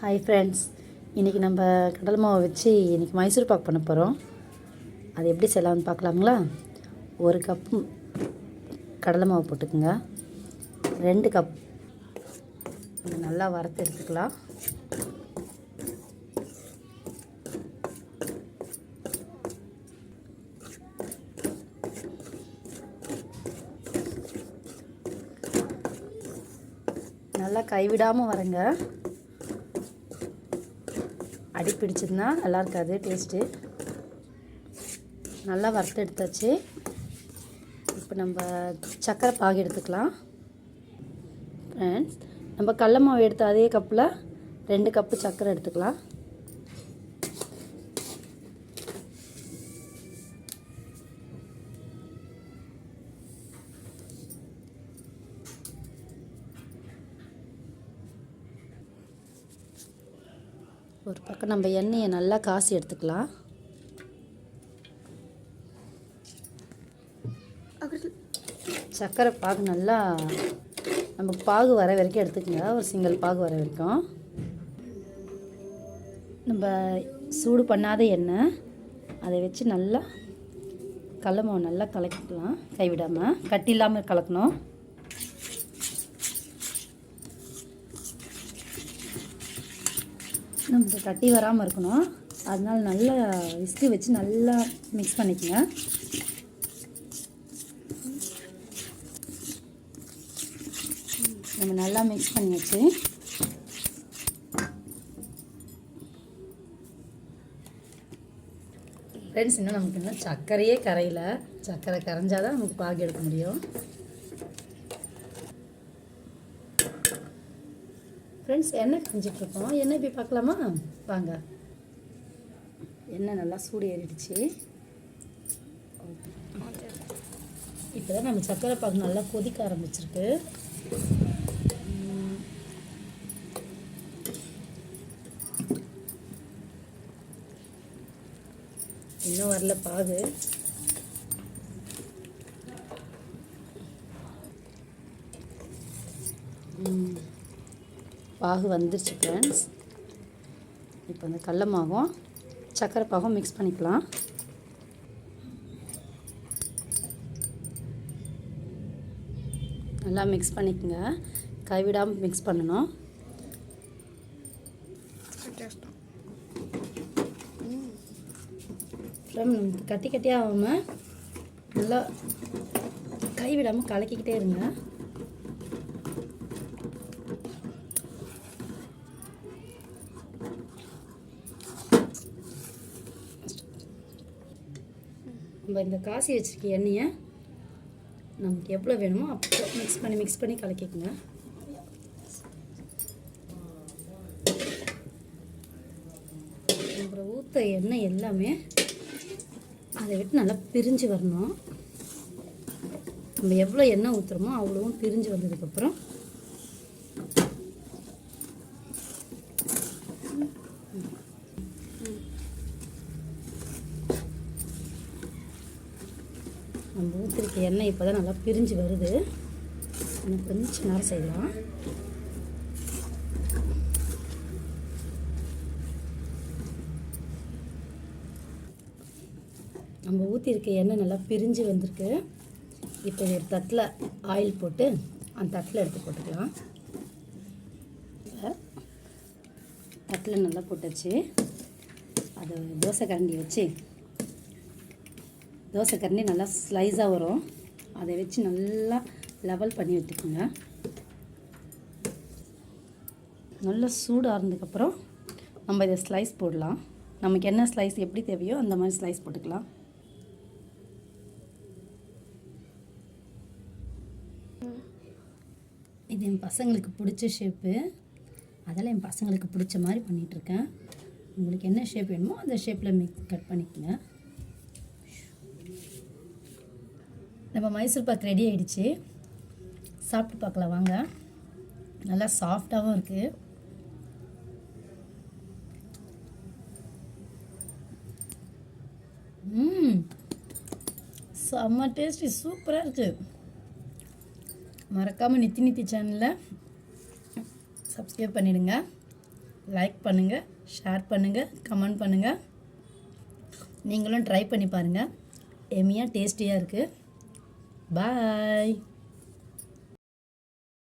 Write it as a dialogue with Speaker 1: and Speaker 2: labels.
Speaker 1: Hi friends இன்றைக்கி நம்ம கடலை மாவை வச்சு இன்றைக்கி மைசூர் பாக் பண்ண போகிறோம் அது எப்படி செய்யலாம்னு பார்க்கலாங்களா? ஒரு கப்பு கடலை மாவு போட்டுக்குங்க. ரெண்டு கப் நல்லா வறுத்து எடுத்துக்கலாம். நல்லா கைவிடாமல் வரங்க மாதிரி பிடிச்சதுன்னா நல்லா இருக்காது டேஸ்ட்டு நல்லா வறுத்து எடுத்தாச்சு இப்போ நம்ம சர்க்கரை பாகு எடுத்துக்கலாம். ஃப்ரெண்ட்ஸ் நம்ம கடல மாவு எடுத்த அதே கப்பில் ரெண்டு கப்பு சர்க்கரை எடுத்துக்கலாம். ஒரு பக்கம் நம்ம எண்ணெயை நல்லா காசி எடுத்துக்கலாம். சர்க்கரை பாகு நல்லா நம்ம பாகு வர வரைக்கும் எடுத்துக்கங்க. ஒரு சிங்கிள் பாகு வர வரைக்கும். நம்ம சூடு பண்ணாத எண்ணெய் அதை வச்சு நல்லா கடல மாவு நல்லா கலக்கிக்கலாம். கைவிடாமல் கட்டி இல்லாமல் கலக்கணும். நமக்கு கட்டி வராமல் இருக்கணும். அதனால் நல்லா விஸ்கு வச்சு நல்லா மிக்ஸ் பண்ணிக்கங்க. நம்ம நல்லா மிக்ஸ் பண்ணியாச்சு. ஃப்ரெண்ட்ஸ் இன்னும் நமக்கு இன்னும் சர்க்கரையே கரையில். சர்க்கரை கரைஞ்சால் தான் நமக்கு பாகு எடுக்க முடியும். ஃப்ரெண்ட்ஸ் எண்ணெய் கரைஞ்சிட்ருக்கோம் எண்ணெய் போய் பார்க்கலாமா? வாங்க. எண்ணெய் நல்லா சூடு ஏறிடுச்சு. இப்போ தான் நம்ம சர்க்கரை பாகு நல்லா கொதிக்க ஆரம்பிச்சிருக்கு. இன்னும் வரல பாகு. ம். பாகு வந்துருச்சு ஃப்ரெண்ட்ஸ் இப்போ வந்து கடல மாவும் சர்க்கரை பாகும் மிக்ஸ் பண்ணிக்கலாம். நல்லா மிக்ஸ் பண்ணிக்கோங்க. கைவிடாமல் மிக்ஸ் பண்ணணும். கட்டி கட்டியாகாமல் நல்லா கைவிடாமல் கலக்கிக்கிட்டே இருங்க. நம்ம இந்த காசி வச்சிருக்க எண்ணெயை நமக்கு எவ்வளோ வேணுமோ அப்போ மிக்ஸ் பண்ணி மிக்ஸ் பண்ணி கலக்கிக்கோங்க. அப்புறம் ஊற்ற எண்ணெய் எல்லாமே அதை விட்டு நல்லா பிரிஞ்சு வரணும். நம்ம எவ்வளோ எண்ணெய் ஊற்றுறோமோ அவ்வளோவும் பிரிஞ்சு வந்ததுக்கப்புறம் நம்ம ஊற்றிருக்க எண்ணெய் இப்போ தான் நல்லா பிரிஞ்சு வருது. இன்னும் கொஞ்சம் நேரம் செய்யலாம். நம்ம ஊற்றிருக்க எண்ணெய் நல்லா பிரிஞ்சு வந்திருக்கு. இப்போ ஒரு தட்டில் ஆயில் போட்டு அந்த தட்டில் எடுத்து போட்டுக்கலாம். தட்டில் நல்லா போட்டாச்சு. அதை தோசை கரண்டி வச்சு தோசை கரண்டி நல்லா ஸ்லைஸாக வரும். அதை வச்சு நல்லா லெவல் பண்ணி விட்டுக்குங்க. நல்லா சூடு இருந்ததுக்கப்புறம் நம்ம இதை ஸ்லைஸ் போடலாம். நமக்கு என்ன ஸ்லைஸ் எப்படி தேவையோ அந்த மாதிரி ஸ்லைஸ் போட்டுக்கலாம். இது என் பசங்களுக்கு பிடிச்ச ஷேப்பு அதெல்லாம் என் பசங்களுக்கு பிடிச்ச மாதிரி பண்ணிகிட்ருக்கேன் உங்களுக்கு என்ன ஷேப் வேணுமோ அந்த ஷேப்பில் மிக்ஸ் கட் பண்ணிக்கோங்க. நம்ம மைசூர் பாக் ரெடி ஆகிடுச்சு சாப்பிட்டு பார்க்கலாம் வாங்க. நல்லா சாஃப்டாகவும் இருக்குது ம். செம்ம டேஸ்டி சூப்பராக இருக்குது மறக்காமல் நித்தி நித்தி சேனலில் சப்ஸ்கிரைப் பண்ணிடுங்க. லைக் பண்ணுங்கள் ஷேர் பண்ணுங்கள் கமெண்ட் பண்ணுங்கள் நீங்களும் ட்ரை பண்ணி பாருங்கள் எம்மியாக டேஸ்டியாக இருக்குது பாய்